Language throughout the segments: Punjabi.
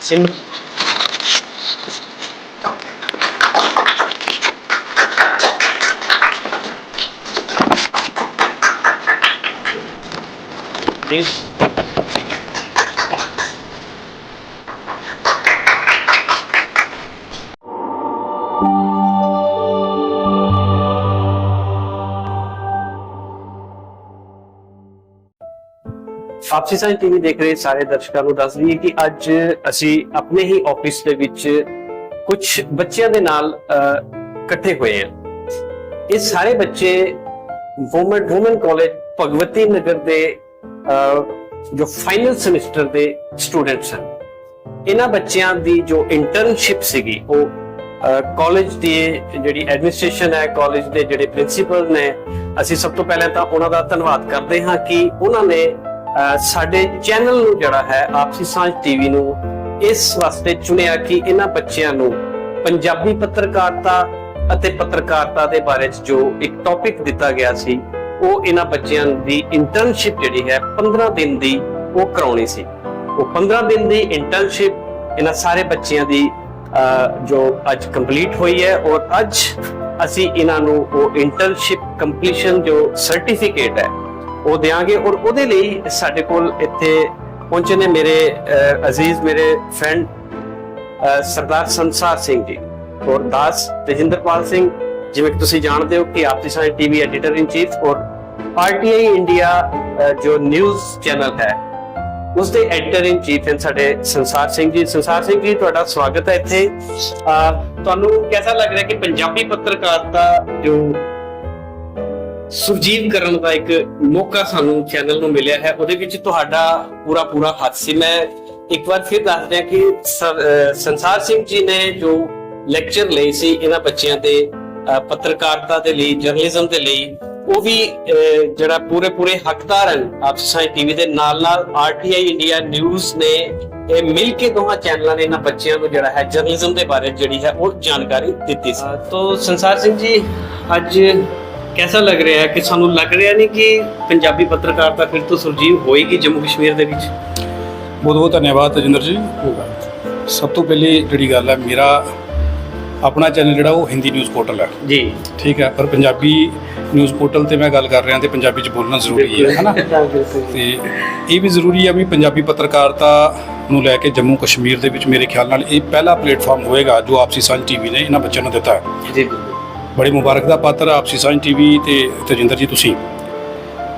ਸਿਮ ਜੀ ਆਪਸੀ ਸਾਂਝ ਟੀਵੀ ਦੇਖ ਰਹੇ ਸਾਰੇ ਦਰਸ਼ਕਾਂ ਨੂੰ ਦੱਸ ਦਈਏ ਕਿ ਅੱਜ ਅਸੀਂ ਆਪਣੇ ਹੀ ਆਫਿਸ ਦੇ ਵਿੱਚ ਕੁਝ ਬੱਚਿਆਂ ਦੇ ਨਾਲ ਇਕੱਠੇ ਹੋਏ ਹਾਂ। ਇਹ ਸਾਰੇ ਬੱਚੇ woman woman college Bhagwati Nagar ਦੇ ਜੋ ਫਾਈਨਲ ਸਮੈਸਟਰ ਦੇ ਸਟੂਡੈਂਟਸ ਹਨ। ਇਹਨਾਂ ਬੱਚਿਆਂ ਦੀ ਜੋ ਇੰਟਰਨਸ਼ਿਪ ਸੀਗੀ, ਉਹ ਕਾਲਜ ਦੀ ਜਿਹੜੀ ਐਡਮਿਨਿਸਟ੍ਰੇਸ਼ਨ ਹੈ ਕਾਲਜ ਦੇ ਜਿਹੜੇ ਪ੍ਰਿੰਸੀਪਲ ਨੇ, ਅਸੀਂ ਸਭ ਤੋਂ ਪਹਿਲਾਂ ਤਾਂ ਉਹਨਾਂ ਦਾ ਧੰਨਵਾਦ ਕਰਦੇ ਹਾਂ ਕਿ ਉਹਨਾਂ ਨੇ ਸਾਡੇ ਚੈਨਲ ਨੂੰ ਜਿਹੜਾ ਹੈ, ਆਪਸੀ ਸਾਂਝ ਟੀਵੀ ਨੂੰ, ਇਸ ਵਾਸਤੇ ਚੁਣਿਆ ਕਿ ਇਹਨਾਂ ਬੱਚਿਆਂ ਨੂੰ ਪੰਜਾਬੀ ਪੱਤਰਕਾਰਤਾ ਅਤੇ ਪੱਤਰਕਾਰਤਾ ਦੇ ਬਾਰੇ 'ਚ ਜੋ ਇੱਕ ਟੌਪਿਕ ਦਿੱਤਾ ਗਿਆ ਸੀ, ਉਹ ਇਹਨਾਂ ਬੱਚਿਆਂ ਦੀ ਇੰਟਰਨਸ਼ਿਪ ਜਿਹੜੀ ਹੈ 15 ਦਿਨ ਦੀ ਉਹ ਕਰਾਉਣੀ ਸੀ। ਉਹ 15 ਦਿਨ ਦੀ ਇੰਟਰਨਸ਼ਿਪ ਇਹਨਾਂ ਸਾਰੇ ਬੱਚਿਆਂ ਦੀ ਜੋ ਅੱਜ ਕੰਪਲੀਟ ਹੋਈ ਹੈ ਔਰ ਅੱਜ ਅਸੀਂ ਇਹਨਾਂ ਨੂੰ ਉਹ ਇੰਟਰਨਸ਼ਿਪ ਕੰਪਲੀਸ਼ਨ ਜੋ ਸਰਟੀਫਿਕੇਟ ਹੈ ਉਹ ਦੇਾਂਗੇ ਔਰ ਉਹਦੇ ਲਈ ਸਾਡੇ ਕੋਲ ਇੱਥੇ ਪਹੁੰਚੇ ਨੇ ਮੇਰੇ ਅਜ਼ੀਜ਼, ਮੇਰੇ ਫਰੈਂਡ ਸਰਦਾਰ ਸੰਸਾਰ ਸਿੰਘ ਜੀ ਔਰ ਦਾਸ ਤੇਜਿੰਦਰਪਾਲ ਸਿੰਘ, ਜਿਵੇਂ ਕਿ ਤੁਸੀਂ ਜਾਣਦੇ ਹੋ ਕਿ Aapsi Sanjh TV editor in chief ਔਰ ਆਰਟੀਆਈ ਇੰਡੀਆ ਜੋ ਨਿਊਜ਼ ਚੈਨਲ ਹੈ ਉਸ ਦੇ ਐਡੀਟਰ ਇਨ ਚੀਫ ਹਨ ਸਾਡੇ ਸੰਸਾਰ ਸਿੰਘ ਜੀ। ਸੰਸਾਰ ਸਿੰਘ ਜੀ, ਤੁਹਾਡਾ ਸਵਾਗਤ ਹੈ ਇੱਥੇ। ਤੁਹਾਨੂੰ ਕਿਹਦਾ ਲੱਗ ਰਿਹਾ ਕਿ ਪੰਜਾਬੀ ਪੱਤਰਕਾਰਤਾ ਜੋ ਸੁਰਜੀਤ ਕਰਨ ਦਾ ਇੱਕ ਮੌਕਾ ਸਾਨੂੰ ਚੈਨਲ ਨੂੰ ਮਿਲਿਆ ਹੈ, ਉਹਦੇ ਵਿੱਚ ਤੁਹਾਡਾ ਪੂਰਾ ਪੂਰਾ ਹੱਥ ਸੀ। ਮੈਂ ਇੱਕ ਵਾਰ ਫਿਰ ਦੱਸ ਦਿਆਂ ਕਿ ਸੰਸਾਰ ਸਿੰਘ ਜੀ ਨੇ ਜੋ ਲੈਕਚਰ ਲਏ ਸੀ ਇਹਨਾਂ ਬੱਚਿਆਂ ਦੇ ਪੱਤਰਕਾਰਤਾ ਦੇ ਲਈ ਜਰਨਲਿਜ਼ਮ ਦੇ ਲਈ, ਉਹ ਵੀ ਜਿਹੜਾ ਪੂਰੇ ਪੂਰੇ ਹੱਕਦਾਰ ਹਨ, ਆਪ ਸਾਈ ਟੀਵੀ ਦੇ ਨਾਲ ਨਾਲ ਆਰਟੀਆਈ ਇੰਡੀਆ ਨਿਊਜ਼ ਨੇ ਇਹ ਮਿਲ ਕੇ ਦੋਹਾਂ ਚੈਨਲਾਂ ਨੇ ਇਹਨਾਂ ਬੱਚਿਆਂ ਨੂੰ ਜਿਹੜਾ ਹੈ ਜਰਨਲਿਜ਼ਮ ਦੇ ਬਾਰੇ ਜਿਹੜੀ ਹੈ, ਉਹ ਜਾਣਕਾਰੀ ਦਿੱਤੀ ਸੀ। ਤੋਂ ਸੰਸਾਰ ਸਿੰਘ ਜੀ, ਅੱਜ ਕਿਹਦਾ ਲੱਗ ਰਿਹਾ ਹੈ? ਕਿ ਸਾਨੂੰ ਲੱਗ ਰਿਹਾ ਨਹੀਂ ਕਿ ਪੰਜਾਬੀ ਪੱਤਰਕਾਰਤਾ ਫਿਰ ਤੋਂ ਸੁਰਜੀਵ ਹੋਏਗੀ ਜੰਮੂ ਕਸ਼ਮੀਰ ਦੇ ਵਿੱਚ? ਬਹੁਤ ਬਹੁਤ ਧੰਨਵਾਦ ਤਜਿੰਦਰ ਜੀ। ਸਭ ਤੋਂ ਪਹਿਲੀ ਜਿਹੜੀ ਗੱਲ ਹੈ ਮੇਰਾ ਆਪਣਾ ਚੈਨਲ ਜਿਹੜਾ ਉਹ ਹਿੰਦੀ ਨਿਊਜ਼ ਪੋਰਟਲ ਹੈ। ਜੀ। ਠੀਕ ਹੈ ਪਰ ਪੰਜਾਬੀ ਨਿਊਜ਼ ਪੋਰਟਲ ਤੇ ਮੈਂ ਗੱਲ ਕਰ ਰਿਹਾ ਤੇ ਪੰਜਾਬੀ ਚ ਬੋਲਣਾ ਜ਼ਰੂਰੀ ਹੈ ਹਨਾ? ਤੇ ਇਹ ਵੀ ਜ਼ਰੂਰੀ ਹੈ ਵੀ ਪੰਜਾਬੀ ਪੱਤਰਕਾਰਤਾ ਨੂੰ ਲੈ ਕੇ ਜੰਮੂ ਕਸ਼ਮੀਰ ਦੇ ਵਿੱਚ ਮੇਰੇ ਖਿਆਲ ਨਾਲ ਇਹ ਪਹਿਲਾ ਪਲੇਟਫਾਰਮ ਹੋਏਗਾ ਜੋ ਆਪਸੀ ਸਾਂਝ ਟੀਵੀ ਨੇ ਇਹਨਾਂ ਬੱਚਿਆਂ ਨੂੰ ਦਿੱਤਾ ਹੈ। ਜੀ ਬੜੀ ਮੁਬਾਰਕ ਦਾ ਪਾਤਰ ਆਪਸੀ ਸਾਂਝ ਟੀਵੀ ਤੇ ਤਜਿੰਦਰ ਜੀ ਤੁਸੀਂ।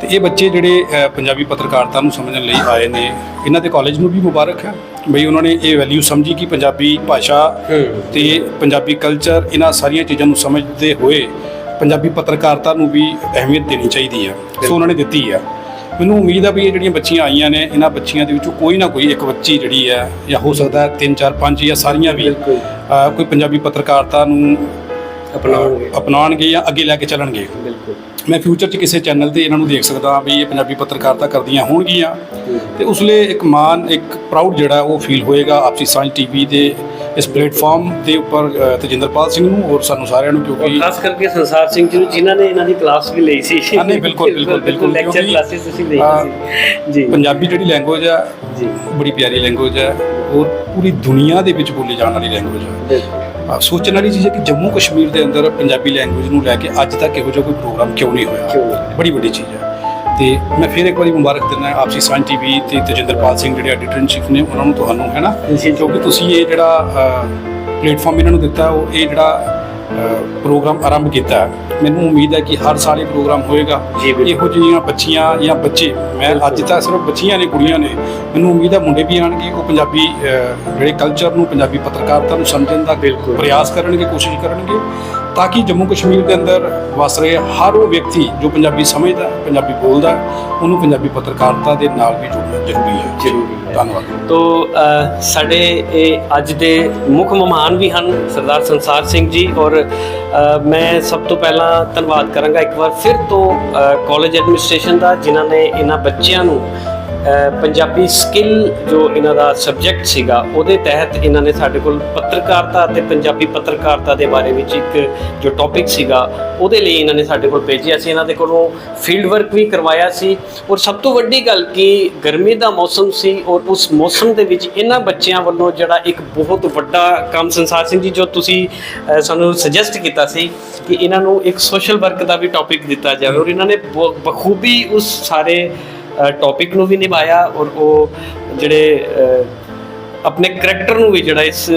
ਤੇ ਇਹ ਬੱਚੇ ਜਿਹੜੇ ਪੰਜਾਬੀ ਪੱਤਰਕਾਰਤਾ ਨੂੰ ਸਮਝਣ ਲਈ ਆਏ ਨੇ ਇਹਨਾਂ ਦੇ ਕਾਲਜ ਨੂੰ ਵੀ ਮੁਬਾਰਕ ਹੈ। ਬਈ ਉਹਨਾਂ ਨੇ ਇਹ ਵੈਲਿਊ ਸਮਝੀ ਕਿ ਪੰਜਾਬੀ ਭਾਸ਼ਾ ਤੇ ਪੰਜਾਬੀ ਕਲਚਰ ਇਹਨਾਂ ਸਾਰੀਆਂ ਚੀਜ਼ਾਂ ਨੂੰ ਸਮਝਦੇ ਹੋਏ ਪੰਜਾਬੀ ਪੱਤਰਕਾਰਤਾ ਨੂੰ ਵੀ ਅਹਿਮੀਅਤ ਦੇਣੀ ਚਾਹੀਦੀ ਹੈ। ਸੋ ਉਹਨਾਂ ਨੇ ਦਿੱਤੀ ਹੈ। ਮੈਨੂੰ ਉਮੀਦ ਹੈ ਵੀ ਇਹ ਜਿਹੜੀਆਂ ਬੱਚੀਆਂ ਆਈਆਂ ਨੇ ਇਹਨਾਂ ਬੱਚੀਆਂ ਦੇ ਵਿੱਚੋਂ ਕੋਈ ਨਾ ਕੋਈ ਇੱਕ ਬੱਚੀ ਜਿਹੜੀ ਹੈ ਜਾਂ ਹੋ ਸਕਦਾ ਹੈ 3 4 5 ਜਾਂ ਸਾਰੀਆਂ ਵੀ ਕੋਈ ਪੰਜਾਬੀ ਪੱਤਰਕਾਰਤਾ ਨੂੰ ਅਪਣਾਉਣਗੇ ਅਪਣਾਉਣਗੇ ਜਾਂ ਅੱਗੇ ਲੈ ਕੇ ਚੱਲਣਗੇ। ਬਿਲਕੁਲ। ਮੈਂ ਫਿਊਚਰ 'ਚ ਕਿਸੇ ਚੈਨਲ ਤੇ ਇਹਨਾਂ ਨੂੰ ਦੇਖ ਸਕਦਾ ਵੀ ਇਹ ਪੰਜਾਬੀ ਪੱਤਰਕਾਰਤਾ ਕਰਦੀਆਂ ਹੋਣਗੀਆਂ। ਤੇ ਉਸ ਲਈ ਇੱਕ ਮਾਣ ਇੱਕ ਪ੍ਰਾਊਡ ਜਿਹੜਾ ਉਹ ਫੀਲ ਹੋਏਗਾ ਆਪਸੀ ਸਾਂਝ ਟੀਵੀ ਦੇ ਇਸ ਪਲੇਟਫਾਰਮ ਦੇ ਉੱਪਰ ਤੇਜਿੰਦਰਪਾਲ ਸਿੰਘ ਨੂੰ ਔਰ ਸਾਨੂੰ ਸਾਰਿਆਂ ਨੂੰ ਕਿਉਂਕਿ ਖਾਸ ਕਰਕੇ ਸੰਸਾਰ ਸਿੰਘ ਜੀ ਨੂੰ ਜਿਨ੍ਹਾਂ ਨੇ ਇਹਨਾਂ ਦੀ ਕਲਾਸ ਵੀ ਲਈ ਸੀ। ਹਾਂ, ਨਹੀਂ, ਬਿਲਕੁਲ, ਬਿਲਕੁਲ, ਬਿਲਕੁਲ, ਲੈਕਚਰ ਕਲਾਸਿਸ ਤੁਸੀਂ ਲਈ ਸੀ। ਜੀ। ਪੰਜਾਬੀ ਜਿਹੜੀ ਲੈਂਗੁਏਜ ਹੈ ਜੀ। ਬੜੀ ਪਿਆਰੀ ਲੈਂਗੁਏਜ ਹੈ ਔਰ ਪੂਰੀ ਦੁਨੀਆ ਦੇ ਵਿੱਚ ਬੋਲੀ ਜਾਣ ਵਾਲੀ ਲੈਂਗੁਏਜ ਹੈ ਸੋਚਣ ਵਾਲੀ ਚੀਜ਼ ਹੈ ਕਿ ਜੰਮੂ ਕਸ਼ਮੀਰ ਦੇ ਅੰਦਰ ਪੰਜਾਬੀ ਲੈਂਗੁਏਜ ਨੂੰ ਲੈ ਕੇ ਅੱਜ ਤੱਕ ਇਹੋ ਜਿਹਾ ਕੋਈ ਪ੍ਰੋਗਰਾਮ ਕਿਉਂ ਨਹੀਂ ਹੋਇਆ? ਬੜੀ ਵੱਡੀ ਚੀਜ਼ ਹੈ ਤੇ ਮੈਂ ਫਿਰ ਇੱਕ ਵਾਰੀ ਮੁਬਾਰਕ ਦਿੰਦਾ ਆਪਸੀ ਸਾਂਝ ਟੀਵੀ ਤੇ ਤੇਜਿੰਦਰਪਾਲ ਸਿੰਘ ਜਿਹੜੇ ਐਡੀਟਰ ਇਨ ਚੀਫ ਨੇ ਉਹਨਾਂ ਨੂੰ ਤੁਹਾਨੂੰ ਹੈ ਨਾ। ਕਿਉਂਕਿ ਤੁਸੀਂ ਇਹ ਜਿਹੜਾ ਪਲੇਟਫਾਰਮ ਇਹਨਾਂ ਨੂੰ ਦਿੱਤਾ ਉਹ ਇਹ ਜਿਹੜਾ ਪ੍ਰੋਗਰਾਮ ਆਰੰਭ ਕੀਤਾ। ਮੈਨੂੰ ਉਮੀਦ ਹੈ ਕਿ ਹਰ ਸਾਲ ਇਹ ਪ੍ਰੋਗਰਾਮ ਹੋਏਗਾ। ਇਹੋ ਜਿਹੀਆਂ ਬੱਚੀਆਂ ਜਾਂ ਬੱਚੇ ਮੈਂ ਅੱਜ ਤੱਕ ਸਿਰਫ ਬੱਚੀਆਂ ਨੇ ਕੁੜੀਆਂ ਨੇ ਮੈਨੂੰ ਉਮੀਦ ਹੈ ਮੁੰਡੇ ਵੀ ਆਣਗੇ ਉਹ ਪੰਜਾਬੀ ਜਿਹੜੇ ਕਲਚਰ ਨੂੰ ਪੰਜਾਬੀ ਪੱਤਰਕਾਰਤਾ ਨੂੰ ਸਮਝਣ ਦਾ ਬਿਲਕੁਲ। ਪ੍ਰਯਾਸ ਕਰਨਗੇ ਕੋਸ਼ਿਸ਼ ਕਰਨਗੇ ਤਾਂ ਕਿ ਜੰਮੂ ਕਸ਼ਮੀਰ ਦੇ ਅੰਦਰ ਵਸ ਰਹੇ ਹਰ ਉਹ ਵਿਅਕਤੀ ਜੋ ਪੰਜਾਬੀ ਸਮਝਦਾ ਹੈ, ਪੰਜਾਬੀ ਬੋਲਦਾ ਉਹਨੂੰ ਪੰਜਾਬੀ ਪੱਤਰਕਾਰਤਾ ਦੇ ਨਾਲ ਵੀ ਜੁੜਨਾ ਜ਼ਰੂਰੀ ਹੈ ਜ਼ਰੂਰੀ। ਧੰਨਵਾਦ ਤੋ ਸਾਡੇ ਇਹ ਅੱਜ ਦੇ ਮੁੱਖ ਮਹਿਮਾਨ ਵੀ ਹਨ ਸਰਦਾਰ ਸੰਸਾਰ ਸਿੰਘ ਜੀ ਔਰ ਮੈਂ ਸਭ ਤੋਂ ਪਹਿਲਾਂ ਧੰਨਵਾਦ ਕਰਾਂਗਾ ਇੱਕ ਵਾਰ ਫਿਰ ਤੋਂ ਕਾਲਜ ਐਡਮਿਨਿਸਟ੍ਰੇਸ਼ਨ ਦਾ ਜਿਨ੍ਹਾਂ ਨੇ ਇਹਨਾਂ ਬੱਚਿਆਂ ਨੂੰ ਪੰਜਾਬੀ ਸਕਿੱਲ ਜੋ ਇਹਨਾਂ ਦਾ ਸਬਜੈਕਟ ਸੀਗਾ, ਉਹਦੇ ਤਹਿਤ ਇਹਨਾਂ ਨੇ ਸਾਡੇ ਕੋਲ ਪੱਤਰਕਾਰਤਾ ਅਤੇ ਪੰਜਾਬੀ ਪੱਤਰਕਾਰਤਾ ਦੇ ਬਾਰੇ ਵਿੱਚ ਇੱਕ ਜੋ ਟੌਪਿਕ ਸੀਗਾ, ਉਹਦੇ ਲਈ ਇਹਨਾਂ ਨੇ ਸਾਡੇ ਕੋਲ ਭੇਜਿਆ ਸੀ। ਇਹਨਾਂ ਦੇ ਕੋਲੋਂ ਫੀਲਡ ਵਰਕ ਵੀ ਕਰਵਾਇਆ ਸੀ। ਔਰ ਸਭ ਤੋਂ ਵੱਡੀ ਗੱਲ ਕਿ ਗਰਮੀ ਦਾ ਮੌਸਮ ਸੀ ਔਰ ਉਸ ਮੌਸਮ ਦੇ ਵਿੱਚ ਇਹਨਾਂ ਬੱਚਿਆਂ ਵੱਲੋਂ ਜਿਹੜਾ ਇੱਕ ਬਹੁਤ ਵੱਡਾ ਕੰਮ ਸੰਸਾਰ ਸਿੰਘ ਜੀ ਜੋ ਤੁਸੀਂ ਸਾਨੂੰ ਸੁਜੈਸਟ ਕੀਤਾ ਸੀ ਕਿ ਇਹਨਾਂ ਨੂੰ ਇੱਕ ਸੋਸ਼ਲ ਵਰਕ ਦਾ ਵੀ ਟੌਪਿਕ ਦਿੱਤਾ ਜਾਵੇ। ਔਰ ਇਹਨਾਂ ਨੇ ਬਖੂਬੀ ਉਸ ਸਾਰੇ ਟੌਪਿਕ ਨੂੰ ਵੀ ਨਿਭਾਇਆ ਔਰ ਉਹ ਜਿਹੜੇ ਆਪਣੇ ਕਰੈਕਟਰ ਨੂੰ ਵੀ ਜਿਹੜਾ ਇਸ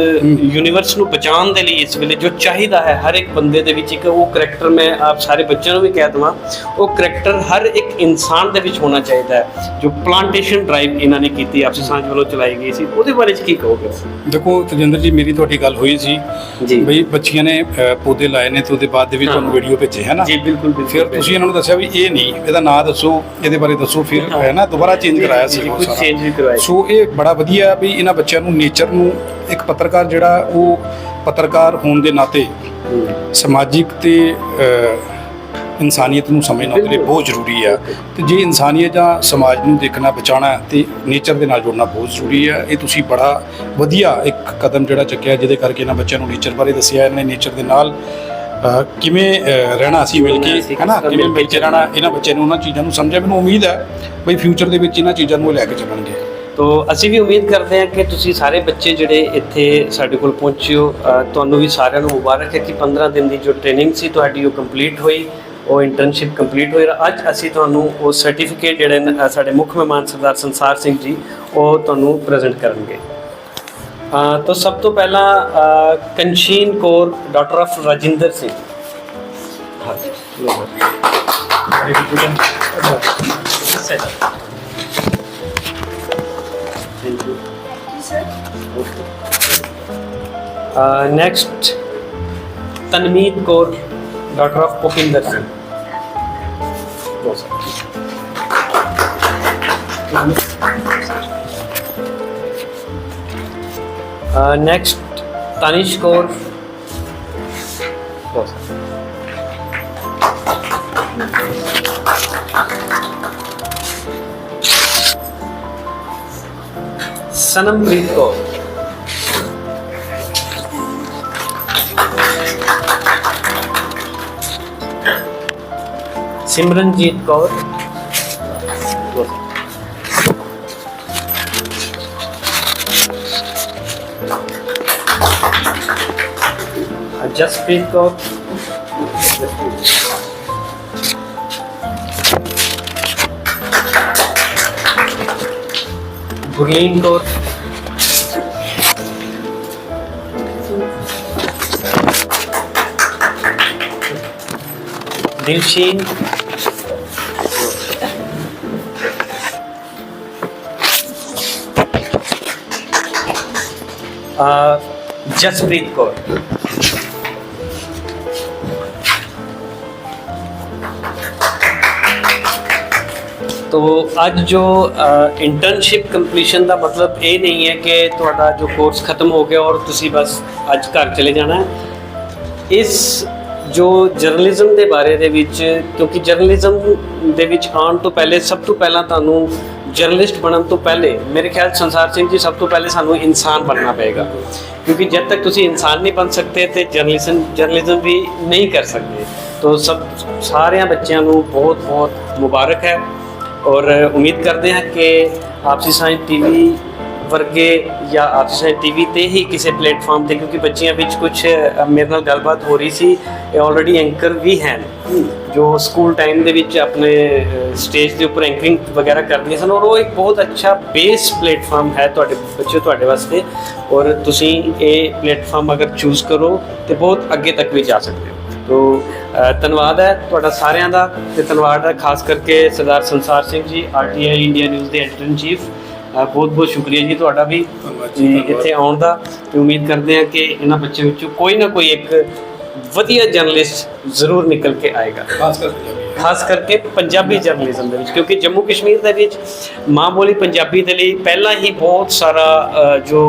ਯੂਨੀਵਰਸ ਨੂੰ ਬਚਾਉਣ ਦੇ ਲਈ ਇਸ ਵੇਲੇ ਜੋ ਚਾਹੀਦਾ ਹੈ ਹਰ ਇੱਕ ਬੰਦੇ ਦੇ ਵਿੱਚ ਇੱਕ ਉਹ ਕਰੈਕਟਰ ਮੈਂ ਆਪ ਸਾਰੇ ਬੱਚਿਆਂ ਨੂੰ ਵੀ ਕਹਿ ਦਵਾਂ ਉਹ ਕਰੈਕਟਰ ਹਰ ਇੱਕ ਇਨਸਾਨ ਦੇ ਵਿੱਚ ਹੋਣਾ ਚਾਹੀਦਾ ਹੈ ਜੋ ਪਲਾਂਟੇਸ਼ਨ ਡਰਾਈਵ ਇਹਨਾਂ ਨੇ ਕੀਤੀ ਆਪਸੀ ਸਾਂਝ ਵੱਲੋਂ ਚਲਾਈ ਗਈ ਸੀ ਉਹਦੇ ਬਾਰੇ ਚ ਕੀ ਕਹੋਗੇ? ਦੇਖੋ ਤਜਿੰਦਰ ਜੀ ਮੇਰੀ ਤੁਹਾਡੀ ਗੱਲ ਹੋਈ ਸੀ ਜੀ। ਬਈ ਬੱਚੀਆਂ ਨੇ ਪੌਦੇ ਲਾਏ ਨੇ ਤੇ ਉਹਦੇ ਬਾਅਦ ਦੇ ਵਿੱਚ ਹਾਂ। ਤੁਹਾਨੂੰ ਵੀਡੀਓ ਭੇਜੇ ਹੈ ਨਾ? ਜੀ ਬਿਲਕੁਲ ਬਿਲਕੁਲ ਫਿਰ ਤੁਸੀਂ ਇਹਨਾਂ ਨੂੰ ਦੱਸਿਆ ਵੀ ਇਹ ਨਹੀਂ ਇਹਦਾ ਨਾਂ ਦੱਸੋ ਇਹਦੇ ਬਾਰੇ ਦੱਸੋ ਫਿਰ ਹੈ। ਨਾ? ਦੁਬਾਰਾ ਚੇਂਜ ਕਰਾਇਆ ਸੀ ਕੁਝ। ਚੇਂਜ ਵੀ ਕਰਵਾਇਆ ਸੀ। ਸੋ ਇਹ ਬੜਾ ਵਧੀਆ ਵੀ ਇਹਨਾਂ ਬੱਚਿਆਂ ਨੂੰ ਨੇਚਰ ਨੂੰ ਇੱਕ ਪੱਤਰਕਾਰ ਜਿਹੜਾ ਉਹ ਪੱਤਰਕਾਰ ਹੋਣ ਦੇ ਨਾਤੇ। ਸਮਾਜਿਕ ਤੇ ਇਨਸਾਨੀਅਤ ਨੂੰ ਸਮਝਣਾ ਉਹਦੇ ਲਈ ਬਹੁਤ ਜ਼ਰੂਰੀ ਆ। ਤੇ ਜੇ ਇਨਸਾਨੀਅਤ ਜਾਂ ਸਮਾਜ ਨੂੰ ਦੇਖਣਾ ਬਚਾਉਣਾ ਤੇ ਨੇਚਰ ਦੇ ਨਾਲ ਜੁੜਨਾ ਬਹੁਤ ਜ਼ਰੂਰੀ ਆ। ਇਹ ਤੁਸੀਂ ਬੜਾ ਵਧੀਆ ਇੱਕ ਕਦਮ ਜਿਹੜਾ ਚੱਕਿਆ ਜਿਹਦੇ ਕਰਕੇ ਇਹਨਾਂ ਬੱਚਿਆਂ ਨੂੰ ਨੇਚਰ ਬਾਰੇ ਦੱਸਿਆ ਇਹਨਾਂ ਨੇਚਰ ਦੇ ਨਾਲ ਕਿਵੇਂ ਰਹਿਣਾ ਸੀ ਮਿਲ ਕੇ ਹਨਾ ਕਿਵੇਂ ਮਿਲ ਕੇ ਰਹਿਣਾ ਇਹਨਾਂ ਬੱਚਿਆਂ ਨੂੰ ਉਹਨਾਂ ਚੀਜ਼ਾਂ ਨੂੰ ਸਮਝਿਆ। ਮੈਨੂੰ ਉਮੀਦ ਹੈ ਬਈ ਫਿਊਚਰ ਦੇ ਵਿੱਚ ਇਹਨਾਂ ਚੀਜ਼ਾਂ ਨੂੰ ਲੈ ਕੇ ਚੱਲਣਗੇ। ਤੋ ਅਸੀਂ ਵੀ ਉਮੀਦ ਕਰਦੇ ਹਾਂ ਕਿ ਤੁਸੀਂ ਸਾਰੇ ਬੱਚੇ ਜਿਹੜੇ ਇੱਥੇ ਸਾਡੇ ਕੋਲ ਪਹੁੰਚੇ ਹੋ ਅ, ਤੁਹਾਨੂੰ ਵੀ ਸਾਰਿਆਂ ਨੂੰ ਮੁਬਾਰਕ ਹੈ ਕਿ 15 ਦਿਨ ਦੀ ਜੋ ਟ੍ਰੇਨਿੰਗ ਸੀ ਤੁਹਾਡੀ ਉਹ ਕੰਪਲੀਟ ਹੋਈ ਉਹ ਇੰਟਰਨਸ਼ਿਪ ਕੰਪਲੀਟ ਹੋਈ ਅੱਜ ਅਸੀਂ ਤੁਹਾਨੂੰ ਉਹ ਸਰਟੀਫਿਕੇਟ ਜਿਹੜੇ ਸਾਡੇ ਮੁੱਖ ਮਹਿਮਾਨ ਸਰਦਾਰ ਸੰਸਾਰ ਸਿੰਘ ਜੀ ਉਹ ਤੁਹਾਨੂੰ ਪ੍ਰੈਜ਼ੈਂਟ ਕਰਨਗੇ। ਤਾਂ ਸਭ ਤੋਂ ਪਹਿਲਾਂ Kanshin Kaur daughter of Rajinder Singh. Thank next Tanmeet Kaur daughter of Bhupinder Singh next Tanish Kaur Sanampreet Kaur Simranjeet Kaur. Jaspreet Kaur. Gurleen Kaur. Dilsheen ਆ ਜਸਪ੍ਰੀਤ ਕੌਰ ਤੋ ਅੱਜ ਜੋ ਇੰਟਰਨਸ਼ਿਪ ਕੰਪਲੀਸ਼ਨ ਦਾ ਮਤਲਬ ਇਹ ਨਹੀਂ ਹੈ ਕਿ ਤੁਹਾਡਾ ਜੋ ਕੋਰਸ ਖਤਮ ਹੋ ਗਿਆ ਔਰ ਤੁਸੀਂ ਬਸ ਅੱਜ ਘਰ ਚਲੇ ਜਾਣਾ ਹੈ ਇਸ ਜੋ ਜਰਨਲਿਜ਼ਮ ਦੇ ਬਾਰੇ ਦੇ ਵਿੱਚ, ਕਿਉਂਕਿ ਜਰਨਲਿਜ਼ਮ ਦੇ ਵਿੱਚ ਆਉਣ ਤੋਂ ਪਹਿਲੇ, ਸਭ ਤੋਂ ਪਹਿਲਾਂ ਤੁਹਾਨੂੰ ਜਰਨਲਿਸਟ ਬਣਨ ਤੋਂ ਪਹਿਲੇ, ਮੇਰੇ ਖਿਆਲ ਸੰਸਾਰ ਸਿੰਘ ਜੀ ਸਭ ਤੋਂ ਪਹਿਲੇ ਸਾਨੂੰ ਇਨਸਾਨ ਬਣਨਾ ਪਏਗਾ। ਕਿਉਂਕਿ ਜਦ ਤੱਕ ਤੁਸੀਂ ਇਨਸਾਨ ਨਹੀਂ ਬਣ ਸਕਦੇ ਤੇ ਜਰਨਲਿਜ਼ਮ ਜਰਨਲਿਜ਼ਮ ਵੀ ਨਹੀਂ ਕਰ ਸਕਦੇ। ਤੋ ਸਭ, ਸਾਰਿਆਂ ਬੱਚਿਆਂ ਨੂੰ ਬਹੁਤ ਬਹੁਤ ਮੁਬਾਰਕ ਹੈ। ਔਰ ਉਮੀਦ ਕਰਦੇ ਹਾਂ ਕਿ ਆਪਸੀ ਸਾਇੰਸ ਟੀਵੀ ਵਰਗੇ ਜਾਂ ਆਪਸੀ ਸਾਇੰਸ ਟੀਵੀ ਤੇ ਹੀ ਕਿਸੇ ਪਲੇਟਫਾਰਮ ਤੇ, ਕਿਉਂਕਿ ਬੱਚਿਆਂ ਵਿੱਚ ਕੁਝ ਮੇਰੇ ਨਾਲ ਗੱਲਬਾਤ ਹੋ ਰਹੀ ਸੀ, ਇਹ ਆਲਰੇਡੀ ਐਂਕਰ ਵੀ ਹਨ। ਜੋ ਸਕੂਲ ਟਾਈਮ ਦੇ ਵਿੱਚ ਆਪਣੇ ਸਟੇਜ ਦੇ ਉੱਪਰ ਐਂਕਰਿੰਗ ਵਗੈਰਾ ਕਰਦੀਆਂ ਸਨ, ਔਰ ਉਹ ਇੱਕ ਬਹੁਤ ਅੱਛਾ ਬੇਸ ਪਲੇਟਫਾਰਮ ਹੈ ਤੁਹਾਡੇ ਬੱਚੇ ਤੁਹਾਡੇ ਵਾਸਤੇ। ਔਰ ਤੁਸੀਂ ਇਹ ਪਲੇਟਫਾਰਮ ਅਗਰ ਚੂਜ਼ ਕਰੋ, ਤੇ ਬਹੁਤ ਅੱਗੇ ਤੱਕ ਵੀ ਜਾ ਸਕਦੇ ਹੋ। ਤੋ ਧੰਨਵਾਦ ਹੈ ਤੁਹਾਡਾ ਸਾਰਿਆਂ ਦਾ, ਤੇ ਧੰਨਵਾਦ ਹੈ ਖਾਸ ਕਰਕੇ Sardar Sansar Singh ji RTI India news ਦੇ ਐਡੀਟਰ ਇਨ ਚੀਫ ਬਹੁਤ ਬਹੁਤ ਸ਼ੁਕਰੀਆ ਜੀ ਤੁਹਾਡਾ ਵੀ। ਇੱਥੇ ਆਉਣ ਦਾ ਤੇ ਉਮੀਦ ਕਰਦੇ ਹਾਂ ਕਿ ਇਹਨਾਂ ਬੱਚਿਆਂ ਵਿੱਚੋਂ ਕੋਈ ਨਾ ਕੋਈ ਇੱਕ ਵਧੀਆ ਜਰਨਲਿਸਟ ਜ਼ਰੂਰ ਨਿਕਲ ਕੇ ਆਏਗਾ ਖਾਸ ਕਰਕੇ ਪੰਜਾਬੀ ਜਰਨਲਿਜ਼ਮ ਦੇ ਵਿੱਚ ਕਿਉਂਕਿ ਜੰਮੂ ਕਸ਼ਮੀਰ ਦੇ ਵਿੱਚ ਮਾਂ ਬੋਲੀ ਪੰਜਾਬੀ ਦੇ ਲਈ ਪਹਿਲਾਂ ਹੀ ਬਹੁਤ ਸਾਰਾ ਜੋ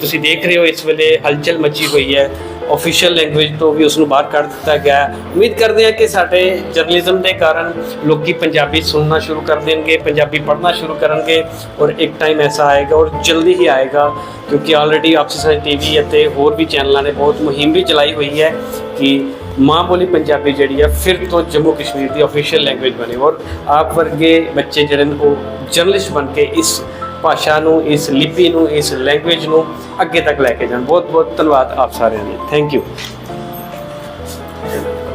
ਤੁਸੀਂ ਦੇਖ ਰਹੇ ਹੋ ਇਸ ਵੇਲੇ ਹਲਚਲ ਮਚੀ ਹੋਈ ਹੈ। ਆਫੀਸ਼ੀਅਲ ਲੈਂਗੁਏਜ ਤੋਂ ਵੀ ਉਸ ਨੂੰ ਬਾਹਰ ਕੱਢ ਦਿੱਤਾ ਗਿਆ ਉਮੀਦ ਕਰਦੇ ਹਾਂ ਕਿ ਸਾਡੇ ਜਰਨਲਿਜ਼ਮ ਦੇ ਕਾਰਨ ਲੋਕੀ ਪੰਜਾਬੀ ਸੁਣਨਾ ਸ਼ੁਰੂ ਕਰ ਦੇਣਗੇ, ਪੰਜਾਬੀ ਪੜ੍ਹਨਾ ਸ਼ੁਰੂ ਕਰਨਗੇ ਔਰ ਇੱਕ ਟਾਈਮ ਐਸਾ ਆਏਗਾ ਔਰ ਜਲਦੀ ਹੀ ਆਏਗਾ ਕਿਉਂਕਿ ਆਲਰੇਡੀ ਆਪਸੀ ਟੀਵੀ ਅਤੇ ਹੋਰ ਵੀ ਚੈਨਲਾਂ ਨੇ ਬਹੁਤ ਮੁਹਿੰਮ ਵੀ ਚਲਾਈ ਹੋਈ ਹੈ ਕਿ ਮਾਂ ਬੋਲੀ ਪੰਜਾਬੀ ਜਿਹੜੀ ਹੈ ਫਿਰ ਤੋਂ ਜੰਮੂ ਕਸ਼ਮੀਰ ਦੀ ਆਫੀਸ਼ੀਅਲ ਲੈਂਗੁਏਜ ਬਣੇ ਔਰ ਆਪ ਵਰਗੇ ਬੱਚੇ ਜਿਹੜੇ ਨੇ ਉਹ ਜਰਨਲਿਸਟ ਬਣ ਕੇ ਇਸ ਭਾਸ਼ਾ ਨੂੰ, ਇਸ ਲਿਪੀ ਨੂੰ, ਇਸ ਲੈਂਗੁਏਜ ਨੂੰ ਅੱਗੇ ਤੱਕ ਲੈ ਕੇ ਜਾਣ। ਬਹੁਤ ਬਹੁਤ ਧੰਨਵਾਦ ਆਪ ਸਾਰਿਆਂ ਦਾ। Thank you